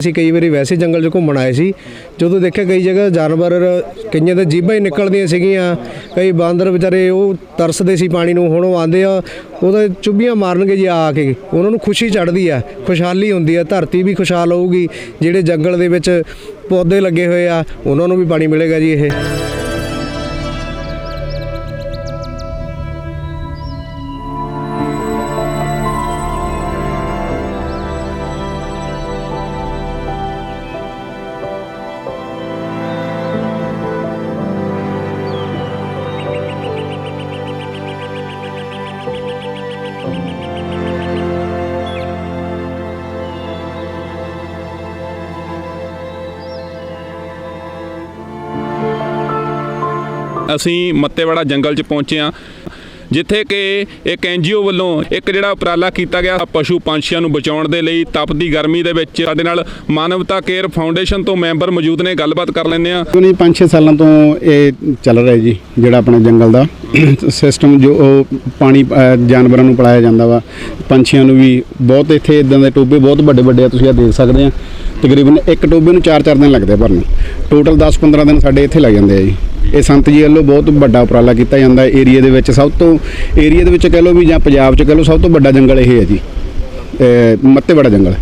ਅਸੀਂ ਕਈ ਵਾਰੀ ਵੈਸੇ ਜੰਗਲ 'ਚ ਘੁੰਮਣ ਆਏ ਸੀ, ਜਦੋਂ ਦੇਖਿਆ ਕਈ ਜਗ੍ਹਾ ਜਾਨਵਰ ਕਈਆਂ ਦੇ ਜੀਭਾਂ ਹੀ ਨਿਕਲਦੀਆਂ ਸੀਗੀਆਂ, ਕਈ ਬਾਂਦਰ ਵਿਚਾਰੇ ਉਹ ਤਰਸਦੇ ਸੀ ਪਾਣੀ ਨੂੰ, ਹੁਣ ਉਹ ਆਂਦੇ ਆ, ਉਹਦੇ ਚੁੱਭੀਆਂ ਮਾਰਨਗੇ ਜੀ ਆ ਕੇ, ਉਹਨਾਂ ਨੂੰ ਖੁਸ਼ੀ ਚੜ੍ਹਦੀ ਆ, ਖੁਸ਼ਹਾਲੀ ਹੁੰਦੀ ਆ, ਧਰਤੀ ਵੀ ਖੁਸ਼ਹਾਲ ਹੋਊਗੀ, ਜਿਹੜੇ ਜੰਗਲ ਦੇ ਵਿੱਚ ਪੌਦੇ ਲੱਗੇ ਹੋਏ ਆ, ਉਹਨਾਂ ਨੂੰ ਵੀ ਪਾਣੀ ਮਿਲੇਗਾ ਜੀ ਇਹ। ਅਸੀਂ ਮੱਤੇਵਾੜਾ ਜੰਗਲ 'ਚ ਪਹੁੰਚੇ ਹਾਂ, ਜਿੱਥੇ ਕਿ ਇੱਕ ਐਨਜੀਓ ਵੱਲੋਂ ਇੱਕ ਜਿਹੜਾ ਉਪਰਾਲਾ ਕੀਤਾ ਗਿਆ ਪਸ਼ੂ ਪੰਛੀਆਂ ਨੂੰ ਬਚਾਉਣ ਦੇ ਲਈ, ਤਪਦੀ ਗਰਮੀ ਦੇ ਵਿੱਚ ਸਾਡੇ ਨਾਲ ਮਾਨਵਤਾ ਕੇਅਰ ਫਾਊਂਡੇਸ਼ਨ ਤੋਂ ਮੈਂਬਰ ਮੌਜੂਦ ਨੇ, ਗੱਲਬਾਤ ਕਰ ਲੈਂਦੇ ਆ ਨਹੀਂ 5-6 ਸਾਲਾਂ ਤੋਂ ਇਹ ਚੱਲ ਰਿਹਾ ਜੀ, ਜਿਹੜਾ ਆਪਣੇ ਜੰਗਲ ਦਾ। ਸਿਸਟਮ ਜੋ ਉਹ ਪਾਣੀ ਜਾਨਵਰਾਂ ਨੂੰ ਪਿਲਾਇਆ ਜਾਂਦਾ ਵਾ। ਪੰਛੀਆਂ ਨੂੰ ਵੀ ਬਹੁਤ ਇੱਥੇ ਇਦਾਂ ਦੇ ਟੋਬੇ ਬਹੁਤ ਵੱਡੇ ਵੱਡੇ ਆ, ਤੁਸੀਂ ਆ ਦੇਖ ਸਕਦੇ ਆ। ਤਕਰੀਬਨ ਇੱਕ ਟੋਬੇ ਨੂੰ 4-4 ਦਿਨ ਲੱਗਦੇ ਆ ਭਰਨ ਟੋਟਲ 10-15 ਦਿਨ ਸਾਡੇ ਇੱਥੇ ਲੱਗ ਜਾਂਦੇ ਆ ਜੀ। ਇਹ ਸੰਤ ਜੀ ਵੱਲੋਂ ਬਹੁਤ ਵੱਡਾ ਉਪਰਾਲਾ ਕੀਤਾ ਜਾਂਦਾ ਏਰੀਆ ਦੇ ਵਿੱਚ। ਸਭ ਤੋਂ ਏਰੀਆ ਦੇ ਵਿੱਚ ਕਹਿ ਲਓ ਵੀ ਜਾਂ ਪੰਜਾਬ 'ਚ ਕਹਿ ਲਓ ਸਭ ਤੋਂ ਵੱਡਾ ਜੰਗਲ ਇਹ ਹੈ ਜੀ। ਅਹ ਮੱਤੇ ਬੜਾ ਜੰਗਲ।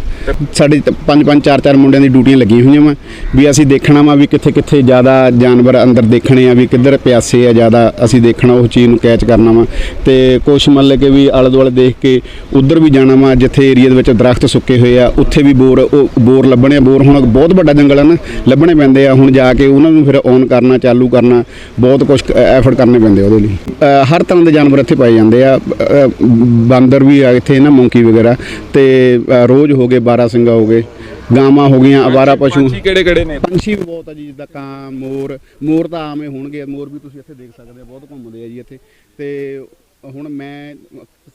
ਸਾਡੇ ਪੰਜ ਪੰਜ, ਚਾਰ ਚਾਰ ਮੁੰਡਿਆਂ ਦੀ ਡਿਊਟੀਆਂ ਲੱਗੀਆਂ ਹੋਈਆਂ ਵਾ। ਵੀ ਅਸੀਂ ਦੇਖਣਾ ਵਾ ਵੀ ਕਿੱਥੇ ਕਿੱਥੇ ਜ਼ਿਆਦਾ ਜਾਨਵਰ ਅੰਦਰ ਦੇਖਣੇ ਆ, ਵੀ ਕਿੱਧਰ ਪਿਆਸੇ ਆ ਜ਼ਿਆਦਾ ਅਸੀਂ ਦੇਖਣਾ ਉਸ ਚੀਜ਼ ਨੂੰ ਕੈਚ ਕਰਨਾ ਵਾ। ਤੇ ਕੁਛ ਮਤਲਬ ਕਿ ਵੀ ਆਲੇ ਦੁਆਲੇ ਦੇਖ ਕੇ ਉਧਰ ਵੀ ਜਾਣਾ ਵਾ, ਜਿੱਥੇ ਏਰੀਆ ਦੇ ਵਿੱਚ ਦਰਖਤ ਸੁੱਕੇ ਹੋਏ ਆ, ਉੱਥੇ ਵੀ ਬੋਰ, ਉਹ ਬੋਰ ਲੱਭਣੇ ਆ। ਬੋਰ ਹੁਣ ਬਹੁਤ ਵੱਡਾ ਜੰਗਲ ਆ ਨਾ, ਲੱਭਣੇ ਪੈਂਦੇ ਆ। ਹੁਣ ਜਾ ਕੇ ਉਹਨਾਂ ਨੂੰ ਫਿਰ ਔਨ ਕਰਨਾ, ਚਾਲੂ ਕਰਨਾ, ਬਹੁਤ ਕੁਝ ਐਫਰਟ ਕਰਨੇ ਪੈਂਦੇ ਉਹਦੇ ਲਈ। ਹਰ ਤਰ੍ਹਾਂ ਦੇ ਜਾਨਵਰ ਇੱਥੇ ਪਾਏ ਜਾਂਦੇ ਆ। ਬਾਂਦਰ ਵੀ ਆ ਇੱਥੇ ਨਾ ਮੌਂਕੀ ਵਗੈਰਾ। ਤੇ ਰੋਜ਼ ਹੋ ਗਏ 12 ਸਿੰਘਾ ਹੋ ਗਏ ਗਾਵਾਂ ਹੋ ਗਈਆਂ ਅਵਾਰਾ ਪਸ਼ੂ। ਪੰਛੀ ਕਿਹੜੇ ਕਿਹੜੇ ਨੇ? ਪੰਛੀ ਵੀ ਬਹੁਤ ਆ ਜੀ ਜਿੱਦਾਂ ਕਾਂ ਮੋਰ ਮੋਰ ਤਾਂ ਆਵੇਂ ਹੋਣਗੇ ਮੋਰ ਵੀ ਤੁਸੀਂ ਇੱਥੇ ਦੇਖ ਸਕਦੇ ਆ ਬਹੁਤ ਘੁੰਮਦੇ ਆ ਜੀ ਇੱਥੇ। ਤੇ ਹੁਣ ਮੈਂ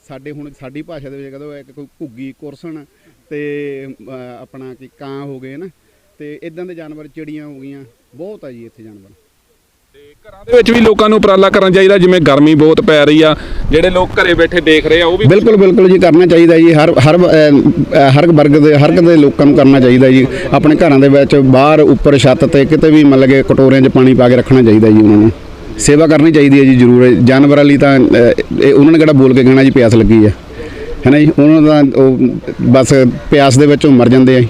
ਸਾਡੇ ਹੁਣ ਸਾਡੀ ਭਾਸ਼ਾ ਦੇ ਵਿੱਚ ਕਹਿੰਦਾ ਇੱਕ ਕੋਈ ਘੁੱਗੀ ਕੁਰਸਣ ਤੇ ਆਪਣਾ ਕੀ ਕਾਂ ਹੋ ਗਏ ਨਾ ਤੇ ਇਦਾਂ ਦੇ ਜਾਨਵਰ ਚਿੜੀਆਂ ਹੋ ਗਈਆਂ ਬਹੁਤ ਆ ਜੀ ਇੱਥੇ ਜਾਨਵਰ। ਦੇ ਵਿੱਚ ਵੀ ਲੋਕਾਂ ਨੂੰ ਉਪਰਾਲਾ ਕਰਨਾ ਚਾਹੀਦਾ, ਜਿਵੇਂ ਗਰਮੀ ਬਹੁਤ ਪੈ ਰਹੀ ਆ, ਜਿਹੜੇ ਲੋਕ ਘਰੇ ਬੈਠੇ ਦੇਖ ਰਹੇ ਆ, ਉਹ ਵੀ ਬਿਲਕੁਲ ਬਿਲਕੁਲ ਜੀ, ਕਰਨਾ ਚਾਹੀਦਾ ਜੀ, ਹਰ ਹਰ ਹਰ ਵਰਗ ਦੇ, ਹਰ ਦੇ ਲੋਕਾਂ ਨੂੰ ਕਰਨਾ ਚਾਹੀਦਾ ਜੀ, ਆਪਣੇ ਘਰਾਂ ਦੇ ਵਿੱਚ ਬਾਹਰ ਉੱਪਰ ਛੱਤ ਤੇ ਕਿਤੇ ਵੀ ਮਤਲਬ ਕਿ ਕਟੋਰਿਆਂ 'ਚ ਪਾਣੀ ਪਾ ਕੇ ਰੱਖਣਾ ਚਾਹੀਦਾ ਜੀ ਉਹਨਾਂ ਨੂੰ ਸੇਵਾ ਕਰਨੀ ਚਾਹੀਦੀ ਹੈ ਜੀ, ਜ਼ਰੂਰ ਜਾਨਵਰਾਂ ਲਈ ਤਾਂ ਇਹ ਉਹਨਾਂ ਨੇ ਕਿਹੜਾ ਬੋਲ ਕੇ ਕਹਿਣਾ ਜੀ, ਪਿਆਸ ਲੱਗੀ ਆ ਹੈ ਨਾ ਜੀ, ਉਹਨਾਂ ਦਾ ਉਹ ਬਸ ਪਿਆਸ ਦੇ ਵਿੱਚੋਂ ਮਰ ਜਾਂਦੇ ਆ ਜੀ।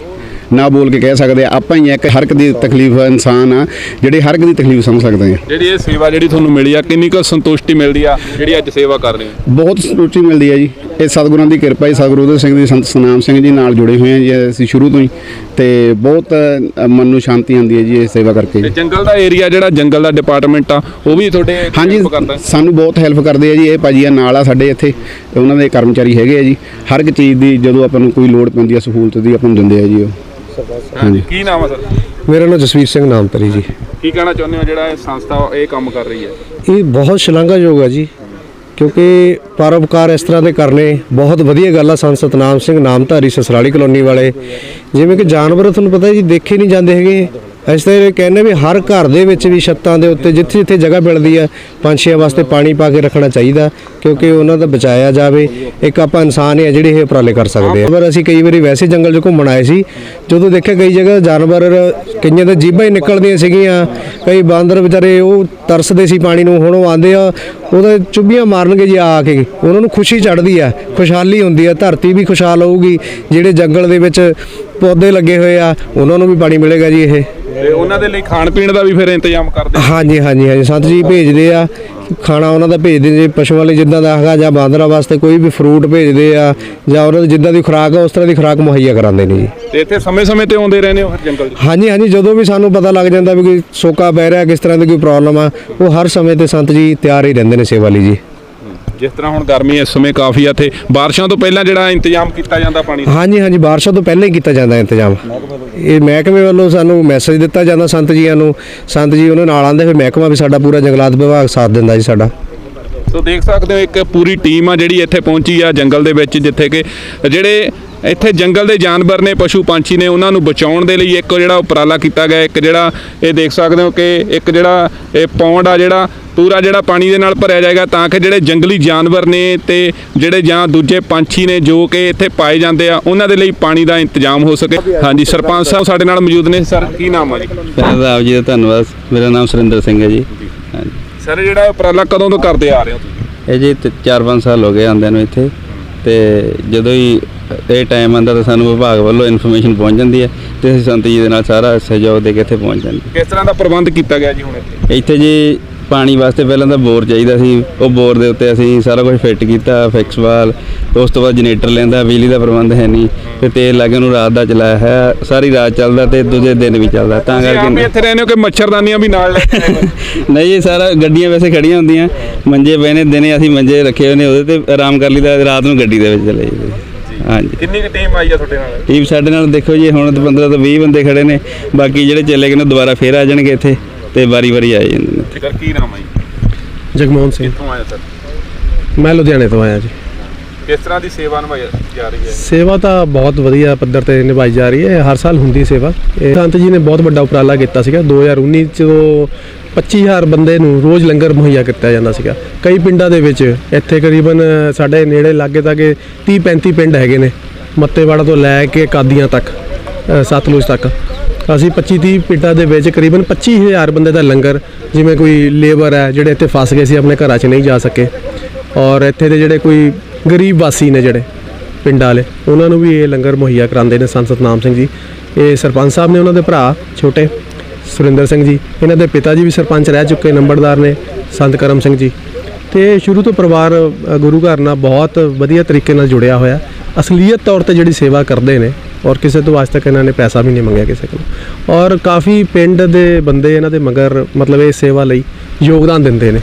ਨਾ ਬੋਲ ਕੇ ਕਹਿ ਸਕਦੇ ਆ। ਆਪਾਂ ਹੀ ਇੱਕ ਹਰ ਇੱਕ ਦੀ ਤਕਲੀਫ ਇਨਸਾਨ ਆ ਜਿਹੜੇ ਹਰ ਇੱਕ ਦੀ ਤਕਲੀਫ ਸਮਝ ਸਕਦੇ ਆ। ਜਿਹੜੀ ਇਹ ਸੇਵਾ ਜਿਹੜੀ ਤੁਹਾਨੂੰ ਮਿਲੀ ਆ ਕਿੰਨੀ ਕੁ ਸੰਤੁਸ਼ਟੀ ਮਿਲਦੀ ਆ ਜਿਹੜੀ ਅੱਜ ਸੇਵਾ ਕਰ ਰਹੇ ਹੋ? ਬਹੁਤ ਰੁਚੀ ਮਿਲਦੀ ਹੈ ਜੀ। ਇਹ ਸਤਿਗੁਰਾਂ ਦੀ ਕਿਰਪਾ ਜੀ ਸਤਿਗੁਰੂ ਉਦੈ ਸਿੰਘ ਜੀ ਸੰਤ ਸਨਾਮ ਸਿੰਘ ਜੀ ਨਾਲ ਜੁੜੇ ਹੋਏ ਹਾਂ ਜੀ ਅਸੀਂ ਸ਼ੁਰੂ ਤੋਂ ਹੀ। ਤੇ ਬਹੁਤ ਮਨ ਨੂੰ ਸ਼ਾਂਤੀ ਆਉਂਦੀ ਹੈ ਜੀ ਇਹ ਸੇਵਾ ਕਰਕੇ। ਤੇ ਜੰਗਲ ਦਾ ਏਰੀਆ ਜਿਹੜਾ ਜੰਗਲ ਦਾ ਡਿਪਾਰਟਮੈਂਟ ਆ ਉਹ ਵੀ ਤੁਹਾਡੇ ਹਾਂਜੀ ਸਾਨੂੰ ਬਹੁਤ ਹੈਲਪ ਕਰਦੇ ਆ ਜੀ। ਇਹ ਭਾਜੀ ਆ ਨਾਲ ਆ ਸਾਡੇ ਇੱਥੇ ਉਹਨਾਂ ਦੇ ਕਰਮਚਾਰੀ ਹੈਗੇ ਆ ਜੀ। ਹਰ ਇੱਕ ਚੀਜ਼ ਦੀ ਜਦੋਂ ਆਪਾਂ ਨੂੰ ਕੋਈ ਲੋੜ ਪੈਂਦੀ ਆ ਸਹੂਲਤ ਦੀ ਆਪਾਂ ਨੂੰ ਦਿੰਦੇ ਆ ਜੀ ਉਹ। ਹਾਂਜੀ। ਕੀ ਨਾਮ ਆ ਸਰ? ਮੇਰਾ ਨਾਮ ਜਸਵੀਰ ਸਿੰਘ ਨਾਮਤਰੀ ਜੀ। ਕੀ ਕਹਿਣਾ ਚਾਹੁੰਦੇ ਹੋ ਜਿਹੜਾ ਇਹ ਸੰਸਥਾ ਇਹ ਕੰਮ ਕਰ ਰਹੀ ਹੈ? ਇਹ ਬਹੁਤ ਸ਼ਲਾਘਾਯੋਗ ਹੈ ਜੀ ਕਿਉਂਕਿ ਪਰਉਪਕਾਰ ਇਸ ਤਰ੍ਹਾਂ ਦੇ ਕਰਨੇ ਬਹੁਤ ਵਧੀਆ ਗੱਲ ਆ ਸੰਤ ਸਤਨਾਮ ਸਿੰਘ ਨਾਮਧਾਰੀ ਸਸਰਾਲੀ ਕਲੋਨੀ ਵਾਲੇ। ਜਿਵੇਂ ਕਿ ਜਾਨਵਰ ਤੁਹਾਨੂੰ ਪਤਾ ਜੀ ਦੇਖੇ ਨਹੀਂ ਜਾਂਦੇ ਹੈਗੇ। ਅਸੀਂ ਤਾਂ ਇਹ ਕਹਿੰਦੇ ਵੀ ਹਰ ਘਰ ਦੇ ਵਿੱਚ ਵੀ ਛੱਤਾਂ ਦੇ ਉੱਤੇ ਜਿੱਥੇ ਜਿੱਥੇ ਜਗ੍ਹਾ ਮਿਲਦੀ ਆ, ਪੰਛੀਆਂ ਵਾਸਤੇ ਪਾਣੀ ਪਾ ਕੇ ਰੱਖਣਾ ਚਾਹੀਦਾ, ਕਿਉਂਕਿ ਉਹਨਾਂ ਦਾ ਬਚਾਇਆ ਜਾਵੇ, ਇੱਕ ਆਪਾਂ ਇਨਸਾਨ ਹੀ ਆ ਜਿਹੜੇ ਇਹ ਉਪਰਾਲੇ ਕਰ ਸਕਦੇ ਆ। ਪਰ ਅਸੀਂ ਕਈ ਵਾਰੀ ਵੈਸੇ ਜੰਗਲ 'ਚ ਘੁੰਮਣ ਆਏ ਸੀ, ਜਦੋਂ ਦੇਖਿਆ ਕਈ ਜਗ੍ਹਾ ਜਾਨਵਰ, ਕਈਆਂ ਦੇ ਜੀਭਾਂ ਹੀ ਨਿਕਲਦੀਆਂ ਸੀਗੀਆਂ, ਕਈ ਬਾਂਦਰ ਵਿਚਾਰੇ ਉਹ ਤਰਸਦੇ ਸੀ ਪਾਣੀ ਨੂੰ, ਹੁਣ ਉਹ ਆਂਦੇ ਆ, ਉਹਦਾ ਚੁੱਭੀਆਂ ਮਾਰਨਗੇ ਜੀ ਆ ਕੇ, ਉਹਨਾਂ ਨੂੰ ਖੁਸ਼ੀ ਚੜ੍ਹਦੀ ਆ, ਖੁਸ਼ਹਾਲੀ ਹੁੰਦੀ ਆ, ਧਰਤੀ ਵੀ ਖੁਸ਼ਹਾਲ ਹੋਊਗੀ, ਜਿਹੜੇ ਜੰਗਲ ਦੇ ਵਿੱਚ ਪੌਦੇ ਲੱਗੇ ਹੋਏ ਆ, ਉਹਨਾਂ ਨੂੰ ਵੀ ਪਾਣੀ ਮਿਲੇਗਾ ਜੀ ਇਹ। ਤੇ ਉਹਨਾਂ ਦੇ ਲਈ ਖਾਣ ਪੀਣ ਦਾ ਵੀ ਫਿਰ ਇੰਤਜ਼ਾਮ ਕਰਦੇ ਹਾਂਜੀ ਹਾਂਜੀ ਹਾਂਜੀ। ਸੰਤ ਜੀ ਭੇਜਦੇ ਆ। ਖਾਣਾ ਉਹਨਾਂ ਦਾ ਭੇਜਦੇ ਜੇ ਪਸ਼ੂਆਂ ਲਈ ਜਿੱਦਾਂ ਦਾ ਹੈਗਾ ਜਾਂ ਬਾਂਦਰਾਂ ਵਾਸਤੇ ਕੋਈ ਵੀ ਫਰੂਟ ਭੇਜਦੇ ਆ ਜਾਂ ਉਹਨਾਂ ਦੀ ਜਿੱਦਾਂ ਦੀ ਖੁਰਾਕ ਆ ਉਸ ਤਰ੍ਹਾਂ ਦੀ ਖੁਰਾਕ ਮੁਹੱਈਆ ਕਰਾਉਂਦੇ ਨੇ ਜੀ। ਤੇ ਇੱਥੇ ਸਮੇਂ-ਸਮੇਂ ਤੇ ਆਉਂਦੇ ਰਹਿੰਦੇ ਹੋ ਫਿਰ ਜੰਗਲ 'ਚ? ਹਾਂਜੀ ਹਾਂਜੀ। ਜਦੋਂ ਵੀ ਸਾਨੂੰ ਪਤਾ ਲੱਗ ਜਾਂਦਾ ਵੀ ਕੋਈ ਸੋਕਾ ਪੈ ਰਿਹਾ ਕਿਸ ਤਰ੍ਹਾਂ ਦੀ ਕੋਈ ਪ੍ਰੋਬਲਮ ਆ ਉਹ ਹਰ ਸਮੇਂ ਤੇ ਸੰਤ ਜੀ ਤਿਆਰ ਹੀ ਰਹਿੰਦੇ ਨੇ ਸੇਵਾ ਲਈ ਜੀ। ਜਿਸ ਤਰ੍ਹਾਂ ਹੁਣ ਗਰਮੀ ਇਸ ਸਮੇਂ ਕਾਫੀ ਆ ਇੱਥੇ ਬਾਰਿਸ਼ਾਂ ਤੋਂ ਪਹਿਲਾਂ ਜਿਹੜਾ ਇੰਤਜ਼ਾਮ ਕੀਤਾ ਜਾਂਦਾ ਪਾਣੀ ਦਾ? ਹਾਂਜੀ ਹਾਂਜੀ ਬਾਰਿਸ਼ਾਂ ਤੋਂ ਪਹਿਲਾਂ ਹੀ ਕੀਤਾ ਜਾਂਦਾ ਇੰਤਜ਼ਾਮ। ਇਹ ਮਹਿਕਮੇ ਵੱਲੋਂ ਸਾਨੂੰ ਮੈਸੇਜ ਦਿੱਤਾ ਜਾਂਦਾ ਸੰਤ ਜੀਆਂ ਨੂੰ। ਸੰਤ ਜੀ ਉਹਨਾਂ ਨਾਲ ਆਂਦੇ ਫਿਰ ਮਹਿਕਮਾ ਵੀ ਸਾਡਾ ਪੂਰਾ ਜੰਗਲਾਤ ਵਿਭਾਗ ਸਾਥ ਦਿੰਦਾ ਜੀ ਸਾਡਾ। ਸੋ ਦੇਖ ਸਕਦੇ ਹੋ ਇੱਕ ਪੂਰੀ ਟੀਮ ਆ ਜਿਹੜੀ ਇੱਥੇ ਪਹੁੰਚੀ ਆ ਜੰਗਲ ਦੇ ਵਿੱਚ ਜਿੱਥੇ ਕਿ ਜਿਹੜੇ ਇੱਥੇ ਜੰਗਲ ਦੇ ਜਾਨਵਰ ਨੇ ਪਸ਼ੂ ਪੰਛੀ ਨੇ ਉਹਨਾਂ ਨੂੰ ਬਚਾਉਣ ਦੇ ਲਈ ਇੱਕ ਜਿਹੜਾ ਉਪਰਾਲਾ ਕੀਤਾ ਗਿਆ ਇੱਕ ਜਿਹੜਾ ਇਹ ਦੇਖ ਸਕਦੇ ਹੋ ਕਿ ਇੱਕ ਜਿਹੜਾ ਇਹ ਪੌਂਡ ਆ ਜਿਹੜਾ ਪੂਰਾ ਜਿਹੜਾ ਪਾਣੀ ਦੇ ਨਾਲ ਭਰਿਆ ਜਾਏਗਾ ਤਾਂ ਕਿ ਜਿਹੜੇ ਜੰਗਲੀ ਜਾਨਵਰ ਨੇ ਤੇ ਜਿਹੜੇ ਜਾਂ ਦੂਜੇ ਪੰਛੀ ਨੇ ਜੋ ਕਿ ਇੱਥੇ ਪਾਏ ਜਾਂਦੇ ਆ ਉਹਨਾਂ ਦੇ ਲਈ ਪਾਣੀ ਦਾ ਇੰਤਜ਼ਾਮ ਹੋ ਸਕੇ। ਹਾਂਜੀ ਸਰਪੰਚ ਸਾਹਿਬ ਸਾਡੇ ਨਾਲ ਮੌਜੂਦ ਨੇ। ਸਰ ਕੀ ਨਾਮ ਆ ਜੀ? ਆਪ ਜੀ ਦਾ ਧੰਨਵਾਦ। ਮੇਰਾ ਨਾਮ ਸੁਰਿੰਦਰ ਸਿੰਘ ਹੈ ਜੀ। ਹਾਂਜੀ। ਸਰ ਜਿਹੜਾ ਉਪਰਾਲਾ ਕਦੋਂ ਤੋਂ ਕਰਦੇ ਆ ਰਹੇ ਹੋ ਤੁਸੀਂ? ਇਹ ਜੀ 4-5 ਸਾਲ ਹੋ ਗਏ ਆਂਦਿਆਂ ਨੂੰ ਇੱਥੇ ਤੇ ਜਦੋਂ ਹੀ ਇਹ ਟਾਈਮ ਆਂਦਾ ਤਾਂ ਸਾਨੂੰ ਵਿਭਾਗ ਵੱਲੋਂ ਇਨਫੋਰਮੇਸ਼ਨ ਪਹੁੰਚ ਜਾਂਦੀ ਹੈ ਤੇ ਅਸੀਂ ਸੰਤ ਜੀ ਦੇ ਨਾਲ ਸਾਰਾ ਸਹਿਯੋਗ ਦੇ ਕੇ ਇੱਥੇ ਪਹੁੰਚ ਜਾਂਦੇ ਕਿਸ ਤਰ੍ਹਾਂ ਦਾ ਪ੍ਰਬੰਧ ਕੀਤਾ ਗਿਆ ਜੀ ਹੁਣ ਇੱਥੇ? ਇੱਥੇ ਜੀ ਪਾਣੀ ਵਾਸਤੇ ਪਹਿਲਾਂ ਤਾਂ ਬੋਰ ਚਾਹੀਦਾ ਸੀ ਉਹ ਬੋਰ ਦੇ ਉੱਤੇ ਅਸੀਂ ਸਾਰਾ ਕੁਝ ਫਿੱਟ ਕੀਤਾ ਫਿਕਸ ਵਾਲ ਉਸ ਤੋਂ ਬਾਅਦ ਜਨਰੇਟਰ ਲੈਂਦਾ ਬਿਜਲੀ ਦਾ ਪ੍ਰਬੰਧ ਹੈ ਨਹੀਂ ਫਿਰ ਤੇਲ ਲਾ ਕੇ ਉਹਨੂੰ ਰਾਤ ਦਾ ਚਲਾਇਆ ਹੈ ਸਾਰੀ ਰਾਤ ਚੱਲਦਾ ਤੇ ਦੂਜੇ ਦਿਨ ਵੀ ਚੱਲਦਾ ਤਾਂ ਕਰਕੇ ਇੱਥੇ ਰਹਿੰਦੇ ਹੋ ਕਿ ਮੱਛਰਦਾਨੀਆਂ ਵੀ ਨਾਲ ਲੈ? ਨਹੀਂ ਜੀ ਸਾਰਾ ਗੱਡੀਆਂ ਵੈਸੇ ਖੜੀਆਂ ਹੁੰਦੀਆਂ ਮੰਜੇ ਪਏ ਨੇ ਦਿਨੇ ਅਸੀਂ ਮੰਜੇ ਰੱਖੇ ਹੋਏ ਨੇ ਉਹਦੇ ਤੇ ਆਰਾਮ ਕਰ ਲਈਦਾ ਰਾਤ ਨੂੰ ਗੱਡੀ ਦੇ ਵਿੱਚ ਚਲੇ ਜਾਈਦਾ। ਹਾਂਜੀ। ਕਿੰਨੀ ਕੁ ਟੀਮ ਆਈ ਆ ਤੁਹਾਡੇ ਨਾਲ? ਟੀਮ ਸਾਡੇ ਨਾਲ ਦੇਖੋ ਜੀ ਹੁਣ ਤਾਂ 15 ਤੋਂ 20 ਬੰਦੇ ਖੜੇ ਨੇ ਬਾਕੀ ਜਿਹੜੇ ਚਲੇ ਗਏ ਨੇ ਦੁਬਾਰਾ ਫੇਰ ਆ ਜਾਣਗੇ ਇੱਥੇ ਤੇ ਵਾਰੀ-ਵਾਰੀ ਆ ਜਾਂਦੇ ਨੇ। ਸਰ ਕੀ ਨਾਮ ਆ ਜੀ? ਜਗਮੋਹਨ ਸਿੰਘ। ਕਿੱਥੋਂ ਆਇਆ ਸਰ? ਮੈਂ ਲੁਧਿਆਣੇ ਤੋਂ ਆਇਆ ਜੀ। ਕਿਸ ਤਰ੍ਹਾਂ ਦੀ ਸੇਵਾ ਨਿਭਾਈ ਜਾ ਰਹੀ ਹੈ? ਸੇਵਾ ਤਾਂ ਬਹੁਤ ਵਧੀਆ ਪੱਧਰ ਤੇ ਨਿਭਾਈ ਜਾ ਰਹੀ ਹੈ ਹਰ ਸਾਲ ਹੁੰਦੀ ਸੇਵਾ। ਇਹ ਸੰਤ ਜੀ ਨੇ ਬਹੁਤ ਵੱਡਾ ਉਪਰਾਲਾ ਕੀਤਾ ਸੀਗਾ 2019 ਚ ਉਹ 25000 ਬੰਦੇ ਨੂੰ ਰੋਜ਼ ਲੰਗਰ ਮੁਹੱਈਆ ਕੀਤਾ ਜਾਂਦਾ ਸੀਗਾ। ਕਈ ਪਿੰਡਾਂ ਦੇ ਵਿੱਚ ਇੱਥੇ ਕਰੀਬਨ ਸਾਡੇ ਨੇੜੇ ਲਾਗੇ ਤਾਗੇ 30 35 ਪਿੰਡ ਹੈਗੇ ਨੇ, ਮੱਤੇਵਾੜਾ ਤੋਂ ਲੈ ਕੇ ਕਾਦੀਆਂ ਤੱਕ ਸਤਲੁਜ ਤੱਕ। ਅਸੀਂ 25 30 ਪਿੰਡਾਂ ਦੇ ਵਿੱਚ ਕਰੀਬਨ 25000 ਬੰਦੇ ਦਾ ਲੰਗਰ, ਜਿਵੇਂ ਕੋਈ ਲੇਬਰ ਹੈ, ਜਿਹੜੇ ਇੱਥੇ ਫਸ ਗਏ ਸੀ, ਆਪਣੇ ਘਰਾਂ 'ਚ ਨਹੀਂ ਜਾ ਸਕੇ। ਔਰ ਇੱਥੇ ਦੇ ਜਿਹੜੇ ਕੋਈ ਗਰੀਬ ਵਾਸੀ ਨੇ ਜਿਹੜੇ ਪਿੰਡਾਂ ਵਾਲੇ, ਉਹਨਾਂ ਨੂੰ ਵੀ ਇਹ ਲੰਗਰ ਮੁਹੱਈਆ ਕਰਾਉਂਦੇ ਨੇ। ਸੰਤ ਸਤਨਾਮ ਸਿੰਘ ਜੀ, ਇਹ ਸਰਪੰਚ ਸਾਹਿਬ ਨੇ ਉਹਨਾਂ ਦੇ ਭਰਾ, ਛੋਟੇ। ਸੁਰਿੰਦਰ ਸਿੰਘ ਜੀ, ਇਹਨਾਂ ਦੇ ਪਿਤਾ ਜੀ ਵੀ ਸਰਪੰਚ ਰਹਿ ਚੁੱਕੇ, ਨੰਬਰਦਾਰ ਨੇ, ਸੰਤ ਕਰਮ ਸਿੰਘ ਜੀ। ਤੇ ਸ਼ੁਰੂ ਤੋਂ ਪਰਿਵਾਰ ਗੁਰੂ ਘਰ ਨਾਲ ਬਹੁਤ ਵਧੀਆ ਤਰੀਕੇ ਨਾਲ ਜੁੜਿਆ ਹੋਇਆ। ਅਸਲੀਅਤ ਤੌਰ ਤੇ ਜਿਹੜੀ ਸੇਵਾ ਕਰਦੇ ਨੇ, ਔਰ ਕਿਸੇ ਤੋਂ ਅੱਜ ਤੱਕ ਇਹਨਾਂ ਨੇ ਪੈਸਾ ਵੀ ਨਹੀਂ ਮੰਗਿਆ ਕਿਸੇ ਕੋਲ। ਔਰ ਕਾਫੀ ਪਿੰਡ ਦੇ ਬੰਦੇ ਇਹਨਾਂ ਦੇ ਮਗਰ, ਮਤਲਬ ਇਹ ਸੇਵਾ ਲਈ ਯੋਗਦਾਨ ਦਿੰਦੇ ਨੇ।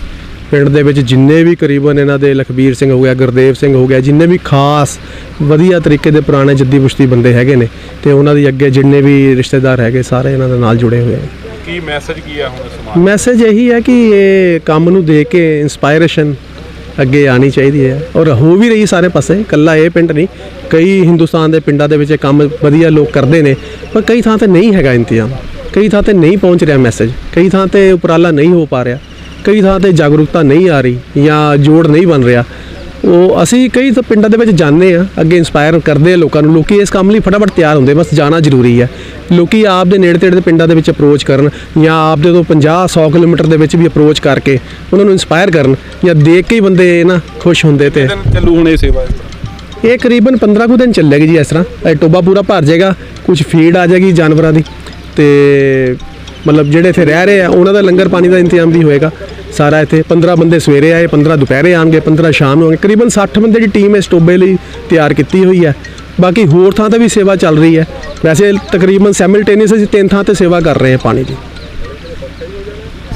ਪਿੰਡ ਦੇ ਵਿੱਚ ਜਿੰਨੇ ਵੀ ਕਰੀਬਨ ਇਹਨਾਂ ਦੇ ਲਖਬੀਰ ਸਿੰਘ ਹੋ ਗਿਆ ਗੁਰਦੇਵ ਸਿੰਘ ਹੋ ਗਿਆ ਜਿੰਨੇ ਵੀ ਖਾਸ ਵਧੀਆ ਤਰੀਕੇ ਦੇ ਪੁਰਾਣੇ ਜੱਦੀ ਪੁਸ਼ਤੀ ਬੰਦੇ ਹੈਗੇ ਨੇ ਤੇ ਉਹਨਾਂ ਦੀ ਅੱਗੇ ਜਿੰਨੇ ਵੀ ਰਿਸ਼ਤੇਦਾਰ ਹੈਗੇ ਸਾਰੇ ਇਹਨਾਂ ਦੇ ਨਾਲ ਜੁੜੇ ਹੋਏ ਆ ਕੀ ਮੈਸੇਜ ਕੀ ਆ ਹੁਣ ਸਮਾਜ ਮੈਸੇਜ ਇਹੀ ਹੈ ਕਿ ਇਹ ਕੰਮ ਨੂੰ ਦੇਖ ਕੇ ਇਨਸਪਾਇਰੇਸ਼ਨ ਅੱਗੇ ਆਣੀ ਚਾਹੀਦੀ ਹੈ ਔਰ ਹੋ ਵੀ ਰਹੀ ਸਾਰੇ ਪਾਸੇ ਕੱਲਾ ਇਹ ਪਿੰਡ ਨਹੀਂ ਕਈ ਹਿੰਦੁਸਤਾਨ ਦੇ ਪਿੰਡਾਂ ਦੇ ਵਿੱਚ ਇਹ ਕੰਮ ਵਧੀਆ ਲੋਕ ਕਰਦੇ ਨੇ ਪਰ ਕਈ ਥਾਂ ਤੇ ਨਹੀਂ ਹੈਗਾ ਇੰਤਜ਼ਾਮ ਕਈ ਥਾਂ ਤੇ ਨਹੀਂ ਪਹੁੰਚ ਰਿਹਾ ਮੈਸੇਜ ਕਈ ਥਾਂ ਤੇ ਉਪਰਾਲਾ ਨਹੀਂ ਹੋ ਪਾ ਰਿਹਾ। ਕਈ ਥਾਂ ਤੇ ਜਾਗਰੂਕਤਾ ਨਹੀਂ ਆ ਰਹੀ ਜਾਂ ਜੋੜ ਨਹੀਂ ਬਣ ਰਿਹਾ। ਉਹ ਅਸੀਂ ਕਈ ਤਾਂ ਪਿੰਡਾਂ ਦੇ ਵਿੱਚ ਜਾਂਦੇ ਆ ਅੱਗੇ ਇਨਸਪਾਇਰ ਕਰਦੇ ਆ ਲੋਕਾਂ ਨੂੰ ਲੋਕੀ ਇਸ ਕੰਮ ਲਈ ਫਟਾਫਟ ਤਿਆਰ ਹੁੰਦੇ ਬਸ ਜਾਣਾ ਜ਼ਰੂਰੀ ਹੈ। ਲੋਕੀ ਆਪ ਦੇ ਨੇੜੇ ਤੇੜੇ ਦੇ ਪਿੰਡਾਂ ਦੇ ਵਿੱਚ ਅਪਰੋਚ ਕਰਨ ਜਾਂ ਆਪ ਦੇ ਤੋਂ 50 100 ਕਿਲੋਮੀਟਰ ਦੇ ਵਿੱਚ ਵੀ ਅਪਰੋਚ ਕਰਕੇ ਉਹਨਾਂ ਨੂੰ ਇਨਸਪਾਇਰ ਕਰਨ ਜਾਂ ਦੇਖ ਕੇ ਹੀ ਬੰਦੇ ਨਾ ਖੁਸ਼ ਹੁੰਦੇ ਤੇ। ਚੱਲੂ ਹੁਣ ਇਹ ਸੇਵਾ ਇਹ ਕਰੀਬਨ 15 ਕੁ ਦਿਨ ਚੱਲੇਗੀ ਜੀ ਇਸ ਤਰ੍ਹਾਂ। ਇਹ ਟੋਬਾ ਪੂਰਾ ਭਰ ਜਾਏਗਾ ਕੁਝ ਫੀਡ ਆ ਜਾਏਗੀ ਜਾਨਵਰਾਂ ਦੀ ਤੇ ਮਤਲਬ ਜਿਹੜੇ ਇੱਥੇ ਰਹਿ ਰਹੇ ਆ ਉਹਨਾਂ ਦਾ ਲੰਗਰ ਪਾਣੀ ਦਾ ਇੰਤਜ਼ਾਮ ਵੀ ਹੋਏਗਾ। ਸਾਰਾ ਇੱਥੇ 15 ਬੰਦੇ ਸਵੇਰੇ ਆਏ 15 ਦੁਪਹਿਰੇ ਆਣਗੇ 15 ਸ਼ਾਮ ਨੂੰ ਆਉਣਗੇ। ਕਰੀਬਨ 60 ਬੰਦੇ ਦੀ ਟੀਮ ਇਸ ਟੋਬੇ ਲਈ ਤਿਆਰ ਕੀਤੀ ਹੋਈ ਹੈ। ਬਾਕੀ ਹੋਰ ਥਾਂ ਤੇ ਵੀ ਸੇਵਾ ਚੱਲ ਰਹੀ ਹੈ। ਵੈਸੇ ਤਕਰੀਬਨ ਸੈਮਲਟੇਨੀਅਸ ਅਸੀਂ ਤਿੰਨ ਥਾਂ ਤੇ ਸੇਵਾ ਕਰ ਰਹੇ ਹਾਂ ਪਾਣੀ ਦੀ।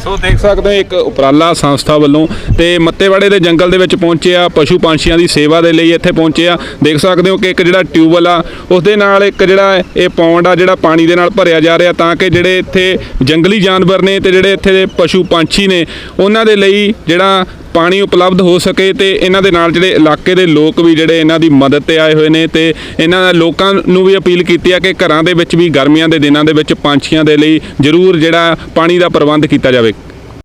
ਸੋ ਦੇਖ ਸਕਦੇ ਹੋ ਇੱਕ ਉਪਰਾਲਾ ਸੰਸਥਾ ਵੱਲੋਂ ਤੇ ਮੱਤੇਵਾੜੇ ਦੇ ਜੰਗਲ ਦੇ ਵਿੱਚ ਪਹੁੰਚੇ ਆ, ਪਸ਼ੂ ਪੰਛੀਆਂ ਦੀ ਸੇਵਾ ਦੇ ਲਈ ਇੱਥੇ ਪਹੁੰਚੇ ਆ। ਦੇਖ ਸਕਦੇ ਹੋ ਕਿ ਇੱਕ ਜਿਹੜਾ ਟਿਊਬਵੈਲ ਆ ਉਸ ਦੇ ਨਾਲ ਇੱਕ ਜਿਹੜਾ ਇਹ ਪੌਂਡ ਆ, ਜਿਹੜਾ ਪਾਣੀ ਦੇ ਨਾਲ ਭਰਿਆ ਜਾ ਰਿਹਾ ਤਾਂ ਕਿ ਜਿਹੜੇ ਇੱਥੇ ਜੰਗਲੀ ਜਾਨਵਰ ਨੇ ਤੇ ਜਿਹੜੇ ਇੱਥੇ ਦੇ ਪਸ਼ੂ ਪੰਛੀ ਨੇ, ਉਹਨਾਂ ਦੇ ਲਈ ਜਿਹੜਾ ਪਾਣੀ ਉਪਲਬਧ ਹੋ ਸਕੇ ਤੇ ਇਹਨਾਂ ਦੇ ਨਾਲ ਜਿਹੜੇ ਇਲਾਕੇ ਦੇ ਲੋਕ ਵੀ ਜਿਹੜੇ ਇਹਨਾਂ ਦੀ ਮਦਦ ਤੇ ਆਏ ਹੋਏ ਨੇ ਤੇ ਇਹਨਾਂ ਦਾ ਲੋਕਾਂ ਨੂੰ ਵੀ ਅਪੀਲ ਕੀਤੀ ਹੈ ਕਿ ਘਰਾਂ ਦੇ ਵਿੱਚ ਵੀ ਗਰਮੀਆਂ ਦੇ ਦਿਨਾਂ ਦੇ ਵਿੱਚ ਪੰਛੀਆਂ ਦੇ ਲਈ ਜ਼ਰੂਰ ਜਿਹੜਾ ਪਾਣੀ ਦਾ ਪ੍ਰਬੰਧ ਕੀਤਾ ਜਾਵੇ।